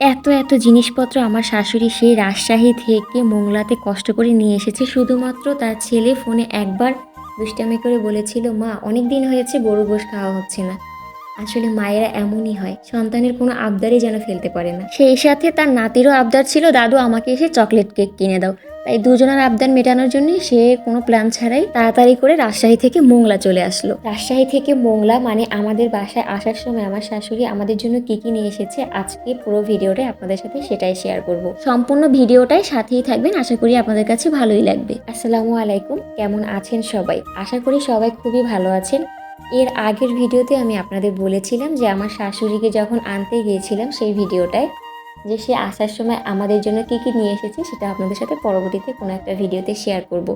এত এত জিনিসপত্র আমার শাশুড়ি সেই রাজশাহী থেকে মোংলাতে কষ্ট করে নিয়ে এসেছে। শুধুমাত্র তার ছেলে ফোনে একবার দুষ্টামি করে বলেছিল, মা, অনেক দিন হয়েছে গরু গোশ খাওয়া হচ্ছে না। আসলে মায়েরা এমনই হয়, সন্তানের কোনো আবদারই যেন ফেলতে পারে না। সেই সাথে তার নাতিরও আবদার ছিল, দাদু, আমাকে এসে চকলেট কেক কিনে দাও। তাই দুজনের আবদার মেটানোর জন্য সে কোনো প্ল্যান ছাড়াই তাড়াতাড়ি করে রাজশাহী থেকে মোংলা চলে আসলো। রাজশাহী থেকে মোংলা মানে আমাদের বাসায় আসার সময় আমার শাশুড়ি আমাদের জন্য কি কি নিয়ে এসেছে আজকে পুরো ভিডিওটা আপনাদের সাথে সেটাই শেয়ার করব। সম্পূর্ণ ভিডিওটাই সাথেই থাকবেন, আশা করি আপনাদের কাছে ভালোই লাগবে। আসসালামু আলাইকুম, কেমন আছেন সবাই? আশা করি সবাই খুবই ভালো আছেন। এর আগের ভিডিওতে আমি আপনাদের বলেছিলাম যে আমার শাশুড়িকে যখন আনতে গিয়েছিলাম সেই ভিডিওটায় যে সে আসার সময় আমাদের জন্য কি কি নিয়ে এসেছে সেটা আপনাদের সাথে পরবর্তীতে কোনো একটা ভিডিওতে শেয়ার করব।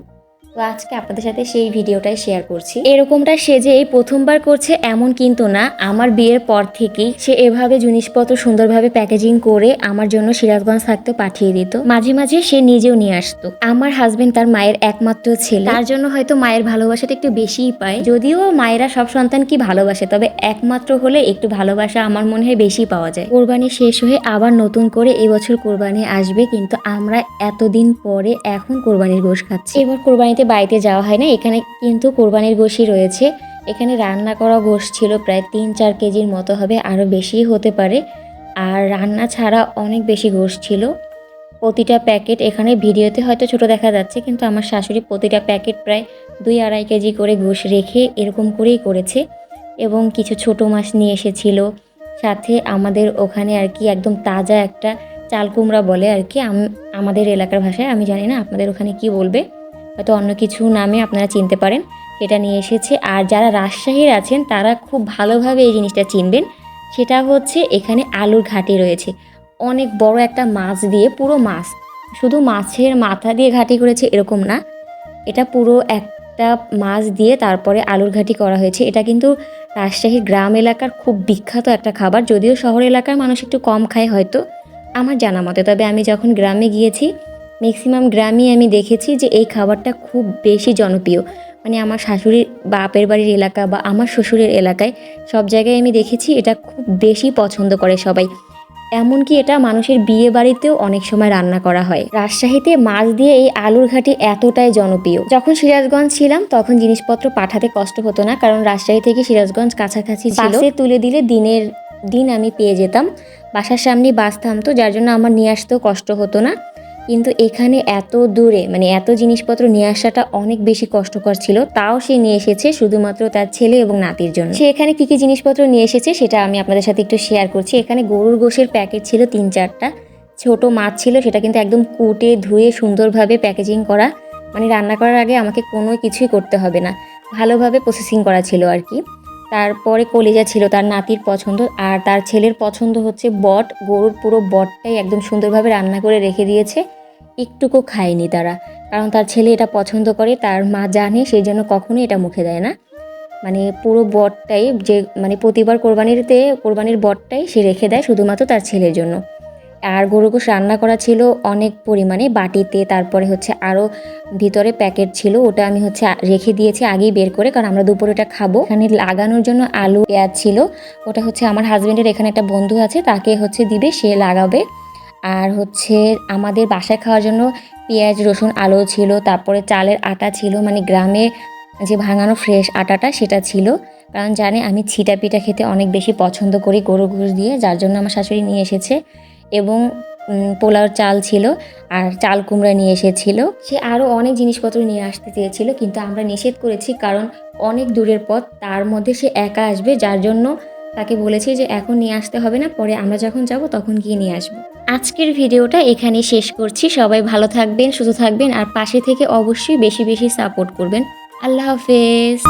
তো আজকে আপনাদের সাথে সেই ভিডিওটাই শেয়ার করছি। এরকমটা সে যে এই প্রথমবার করছে এমন কিন্তু না, আমার বিয়ের পর থেকেই সে এভাবে জিনিসপত্র সুন্দরভাবে প্যাকেজিং করে আমার জন্য সিরাজগঞ্জ থাকতে পাঠিয়ে দিত। মাঝে মাঝে সে নিজেও নিয়ে আসতো। আমার হাজবেন্ড তার মায়ের একমাত্র ছেলে। তার জন্য হয়তো মায়ের ভালোবাসাটা একটু বেশিই পায়। যদিও মায়েরা সব সন্তান কি ভালোবাসে, তবে একমাত্র হলে একটু ভালোবাসা আমার মনে হয় বেশি পাওয়া যায়। কোরবানি শেষ হয়ে আবার নতুন করে এবছর কোরবানি আসবে, কিন্তু আমরা এতদিন পরে এখন কোরবানির গোশ খাচ্ছি। এবার কোরবানিতে বাড়িতে যাওয়া হয় না। এখানে কিন্তু কোরবানির গোশই রয়েছে। এখানে রান্না করা গোশ ছিল প্রায় তিন চার কেজির মতো হবে, আরও বেশি হতে পারে। আর রান্না ছাড়া অনেক বেশি গোশ ছিল। প্রতিটা প্যাকেট এখানে ভিডিওতে হয়তো ছোট দেখা যাচ্ছে, কিন্তু আমার শাশুড়ি প্রতিটা প্যাকেট প্রায় দুই আড়াই কেজি করে গোশ রেখে এরকম করেই করেছে। এবং কিছু ছোট মাছ নিয়ে এসেছিল। সাথে আমাদের ওখানে আর কি একদম তাজা একটা চাল কুমড়া বলে আর কি আমাদের এলাকার ভাষায়, আমি জানি না আপনাদের ওখানে কি বলবে। হয়তো অন্য কিছু নামে আপনারা চিনতে পারেন। সেটা নিয়ে এসেছে। আর যারা রাজশাহীর আছেন, তারা খুব ভালোভাবে এই জিনিসটা চিনবেন। সেটা হচ্ছে এখানে আলুর ঘাটি রয়েছে। অনেক বড় একটা মাছ দিয়ে, পুরো মাছ। শুধু মাছের মাথা দিয়ে ঘাটি করেছে এরকম না। এটা পুরো একটা মাছ দিয়ে তারপরে আলুর ঘাটি করা হয়েছে। এটা কিন্তু রাজশাহীর গ্রাম এলাকার খুব বিখ্যাত একটা খাবার। যদিও শহর এলাকার মানুষ একটু কম খায় হয়তো, আমার জানা মতে। তবে আমি যখন গ্রামে গিয়েছি ম্যাক্সিমাম গ্রামেই আমি দেখেছি যে এই খাবারটা খুব বেশি জনপ্রিয়। মানে আমার শাশুড়ির বাপের বাড়ির এলাকা বা আমার শ্বশুরের এলাকায় সব জায়গায় আমি দেখেছি এটা খুব বেশি পছন্দ করে সবাই। এমনকি এটা মানুষের বিয়ে বাড়িতেও অনেক সময় রান্না করা হয়। রাজশাহীতে মাছ দিয়ে এই আলুর ঘাটি এতটাই জনপ্রিয়। যখন সিরাজগঞ্জ ছিলাম, তখন জিনিসপত্র পাঠাতে কষ্ট হতো না, কারণ রাজশাহী থেকে সিরাজগঞ্জ কাছাকাছি বাসে তুলে দিলে দিনের দিন আমি পেয়ে যেতাম। বাসার সামনে বাস থামতো, যার জন্য আমার নিয়ে আসতেও কষ্ট হতো না। কিন্তু এখানে এত দূরে মানে এত জিনিসপত্র নিয়ে আসাটা অনেক বেশি কষ্টকর ছিল, তাও সে নিয়ে এসেছে শুধুমাত্র তার ছেলে এবং নাতির জন্য। সে এখানে কি কি জিনিসপত্র নিয়ে এসেছে সেটা আমি আপনাদের সাথে একটু শেয়ার করছি। এখানে গরুর গোশের প্যাকেট ছিল তিন চারটা। ছোট মাছ ছিল, সেটা কিন্তু একদম কুটে, ধুয়ে, সুন্দরভাবে প্যাকেজিং করা। মানে রান্না করার আগে আমাকে কোনো কিছুই করতে হবে না। ভালোভাবে প্রসেসিং করা ছিল আর কি। তারপরে কলিজা ছিল, তার নাতির পছন্দ। আর তার ছেলের পছন্দ হচ্ছে বট। গরুর পুরো বটটাই একদম সুন্দরভাবে রান্না করে রেখে দিয়েছে। একটুকু খায়নি তারা, কারণ তার ছেলে এটা পছন্দ করে, তার মা জানে সেই জন্য কখনোই এটা মুখে দেয় না। মানে পুরো বটটাই যে মানে প্রতিবার কোরবানিতে, কোরবানির বটটাই সে রেখে দেয় শুধুমাত্র তার ছেলের জন্য। আর গরু গোশ রান্না করা ছিল অনেক পরিমাণে, বাটিতে, তারপরে হচ্ছে আরও ভিতরে প্যাকেট ছিল, ওটা আমি হচ্ছে রেখে দিয়েছি আগেই বের করে, কারণ আমরা দুপুরে ওটা খাব। এখানে লাগানোর জন্য আলু, পেঁয়াজ ছিল, ওটা হচ্ছে আমার হাজব্যান্ডের এখানে একটা বন্ধু আছে, তাকে হচ্ছে দিবে, সে লাগাবে। আর হচ্ছে আমাদের বাসায় খাওয়ার জন্য পেঁয়াজ, রসুন, আলু ছিল, তারপরে চালের আটা ছিল মানে গ্রামে যে ভাঙানো ফ্রেশ আটাটা সেটা ছিল। কারণ জানে আমি ছিটা পিঠা খেতে অনেক বেশি পছন্দ করি গরু ঘুষ দিয়ে, যার জন্য আমার শাশুড়ি নিয়ে এসেছে। এবং পোলাওর চাল ছিল আর চাল কুমড়া নিয়ে এসেছিল। সে আরও অনেক জিনিসপত্র নিয়ে আসতে চেয়েছিল, কিন্তু আমরা নিষেধ করেছি কারণ অনেক দূরের পথ, তার মধ্যে সে একা আসবে, যার জন্য তাকে বলেছি যে এখন নিয়ে আসতে হবে না, পরে আমরা যখন যাব তখন গিয়ে নিয়ে আসব। আজকের ভিডিওটা এখানে শেষ করছি। সবাই ভালো থাকবেন, সুস্থ থাকবেন, আর পাশে থেকে অবশ্যই বেশি বেশি সাপোর্ট করবেন। আল্লাহ হাফেজ।